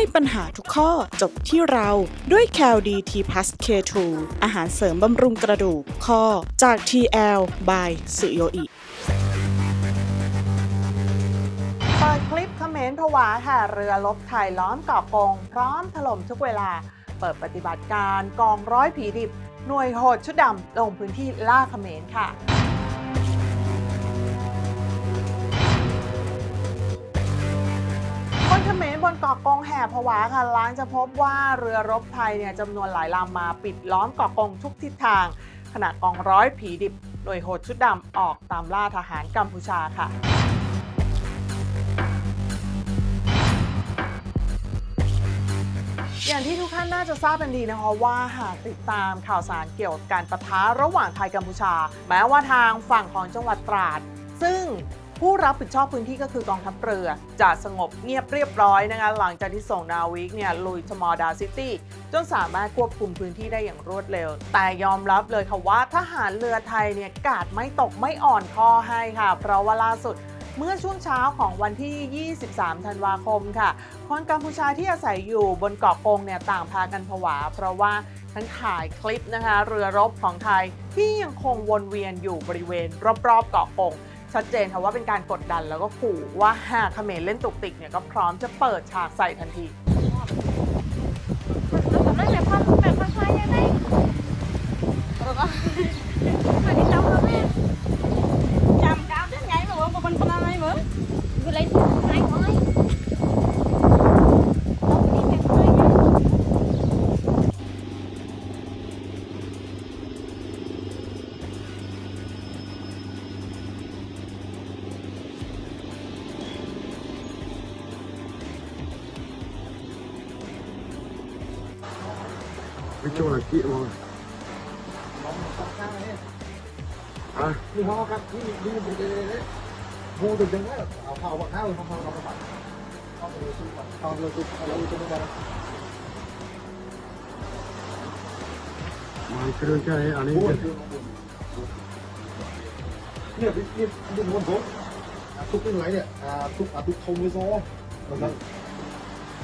ให้ปัญหาทุกข้อจบที่เราด้วย c a l d t p l u s K2 อาหารเสริมบำรุงกระดูกข้อจาก TL by สุโยอิเปิดคลิปเขมรผวาค่ะ เรือลบไทยล้อมเกาะกง พร้อมถล่มทุกเวลา เปิดปฏิบัติการกองร้อยผีดิบ หน่วยโหดชุดดำลงพื้นที่ล่าเขมรค่ะ เกาะกงแห่ผวาค่ะล้างจะพบว่าเรือรบไทยเนี่ยจำนวนหลายลำมาปิดล้อมเกาะกงทุกทิศทาง ขณะกองร้อยผีดิบหน่วยโหดชุดดำออกตามล่าทหารกัมพูชาค่ะอย่างที่ทุกท่านน่าจะทราบกันดีนะคะว่าหากติดตามข่าวสารเกี่ยวกับการประทะระหว่างไทยกัมพูชา แม้ว่าทางฝั่งของจังหวัดตราด ซึ่ง ผู้รับผิดชอบพื้นที่ก็คือกองทัพเรือ จะสงบเงียบเรียบร้อยนะคะหลังจากที่ส่งนาวิกเนี่ยลุยทมอร์ดาซิตี้จนสามารถควบคุมพื้นที่ได้อย่างรวดเร็ว แต่ยอมรับเลยค่ะว่าทหารเรือไทยเนี่ยกาดไม่ตกไม่อ่อนคอให้ค่ะ เพราะว่าล่าสุดเมื่อช่วงเช้าของวันที่ 23 ธันวาคมค่ะ คนกัมพูชาที่อาศัยอยู่บนเกาะกงเนี่ยต่างพากันผวา เพราะว่าทั้งถ่ายคลิปนะคะ เรือรบของไทยที่ยังคงวนเวียนอยู่บริเวณรอบๆเกาะกง ชัดเจนค่ะว่าเป็นการกดดันแล้วก็ขู่ว่าหากเขมรเล่นตุกติกเนี่ยก็พร้อมจะเปิดฉากใส่ทันทีผมเล่นแหละพ่อแบบค่อยยังไงแล้วก็ cái chỗ là kỵ mà à นี่เขาครับนี่นี่มันเป็นเลยบูดึงยังไงเอาข้าวว่าข้าวข้าวข้าวข้าวข้าวข้าวเลยซุปข้าวเลยซุปข้าวเลยซุปไม่ได้ mà cái cái anh บู ấy เนี่ยนี่นี่มันโบซุปเป็นไรเนี่ยอ่าซุปอะซุปทงไม่ซ้อมันนั่น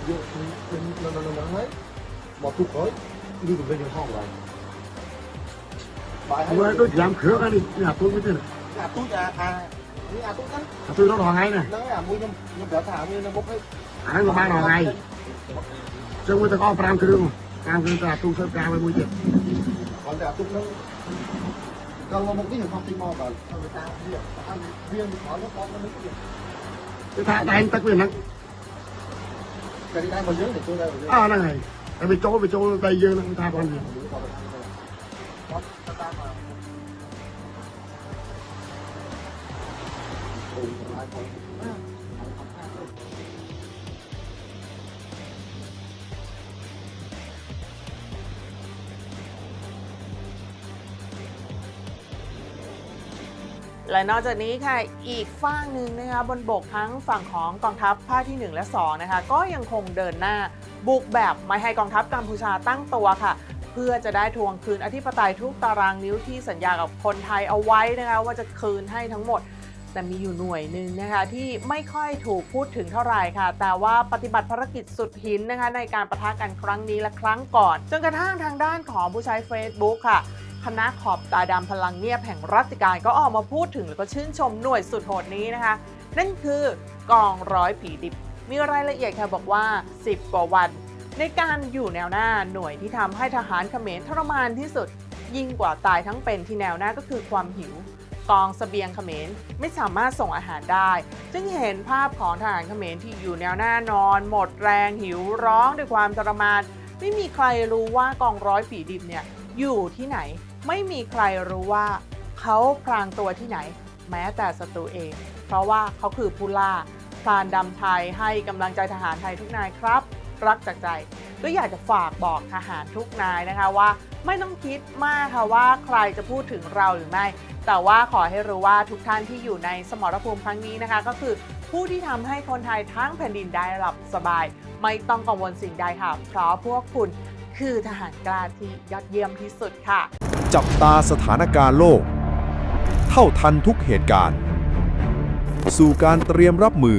เยอะเป็นนั่นนั่นนั่นไหมหมดทุกคนนี่ถึงเป็นยั งห้องไรบายให้ hôm nay tôi làm khứa cái đi nhà tôi mới thế này อะตุ๊กอะอะนี่อะตุ๊กนั่น à, tôi nó đò ngay này นั่นอะมือยังยังเดี๋ยวถามมือนะบุ๊กให้ à nó mà đò ngay xong người ta có pram cái đường pram cái ta tôi sẽ pram với mũi chết ก่อนจะตุ๊กนั่นเราลงมุกนี่เห็นความจริงมองก่อนเอาไปตามเรียกอันเรียงขอแล้วก็มันไม่เกี่ยว cái thằng đánh tắc quyền nó กติกามันเยอะเดี๋ยวช่วยได้เลย à nó และนอกจากนี้ค่ะอีกฝั่งหนึ่งนะคะบนบกทั้งฝั่งของกองทัพภาคที่ 1 และ2นะคะก็ยังคงเดินหน้าบุกแบบไม่ให้กองทัพกัมพูชาตั้งตัวค่ะ เพื่อจะได้ทวงคืนอธิปไตยทุกตารางนิ้วที่สัญญากับคนไทยเอาไว้นะคะว่าจะคืนให้ทั้งหมด แต่มีอยู่หน่วยหนึ่งนะคะที่ไม่ค่อยถูกพูดถึงเท่าไหร่ค่ะ แต่ว่าปฏิบัติภารกิจสุดหินนะคะในการประทะกันครั้งนี้และครั้งก่อน จนกระทั่งทางด้านของผู้ใช้ Facebook ค่ะ คณะขอบตาดำพลังเงียบแห่งรัติการก็ออกมาพูดถึงแล้วก็ชื่นชมหน่วยสุดโหดนี้นะคะ นั่นคือกองร้อยผีดิบ มีรายละเอียดค่ะบอกว่า 10 กว่าวัน ในการอยู่แนวหน้าหน่วยที่ทำให้ทหารเขมรทรมานที่สุด ยิ่งกว่าตายทั้งเป็นที่แนวหน้าก็คือความหิวกองสเสบียงเขมรไม่สามารถส่งอาหารได้จึงเห็นภาพของทหารเขมรที่อยู่แนวหน้านอน หมดแรงหิวร้องด้วยความทรมาน ไม่มีใครรู้ว่ากองร้อยผีดิบเนี่ย อยู่ที่ไหน ไม่มีใครรู้ว่า เขาพรางตัวที่ไหน แม้แต่ศัตรูเอง เพราะว่าเขาคือผู้ล่าพรานดำไทยให้กำลังใจทหารไทยทุกนายครับ รักจากใจ ก็อยากจะฝากบอกทหารทุกนายนะคะว่า ไม่ต้องคิดมากค่ะว่าใครจะพูดถึงเราหรือไม่ แต่ว่าขอให้รู้ว่าทุกท่านที่อยู่ในสมรภูมิครั้งนี้นะคะ ก็คือผู้ที่ทำให้คนไทยทั้งแผ่นดินได้หลับสบาย ไม่ต้องกังวลสิ่งใดค่ะเพราะพวกคุณ คือทหารกล้าที่ยอดเยี่ยมที่สุดค่ะ จับตาสถานการณ์โลก เท่าทันทุกเหตุการณ์ สู่การเตรียมรับมือ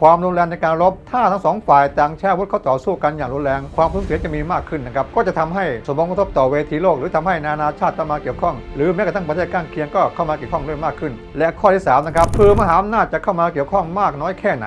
ความรุนแรงในการรบ ถ้าทั้งสองฝ่ายต่างแช่วุธเข้าต่อสู้กันอย่างรุนแรง ความสูญเสียจะมีมากขึ้นนะครับ ก็จะทำให้สมองกระทบต่อเวทีโลก หรือทำให้นานาชาติต้องมาเกี่ยวข้อง หรือแม้กระทั่งประเทศข้างเคียงก็เข้ามาเกี่ยวข้องด้วยมากขึ้น และข้อที่สามนะครับคือมหาอำนาจจะเข้ามาเกี่ยวข้องมากน้อยแค่ไหน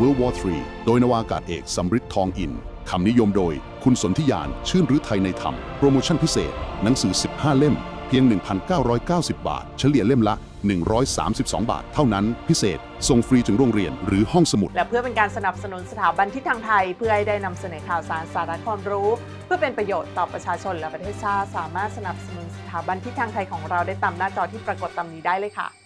World War III โดยนวากาศเอกสำริดทองอิน คำนิยมโดยคุณสนธิยาน ชื่นรือไทยในธรรม โปรโมชั่นพิเศษ หนังสือ 15 เล่ม เพียง 1,990 บาท เฉลี่ยเล่มละ 132 บาท เท่านั้นพิเศษ ส่งฟรีถึงโรงเรียนหรือห้องสมุด และเพื่อเป็นการสนับสนุนสถาบันทิศทางไทย เพื่อให้ได้นำเสนอข่าวสารสาระความรู้ เพื่อเป็นประโยชน์ต่อประชาชนและประเทศชาติสามารถสนับสนุนสถาบันทิศทางไทยของเราได้ตามหน้าจอที่ปรากฏตามนี้ได้เลยค่ะ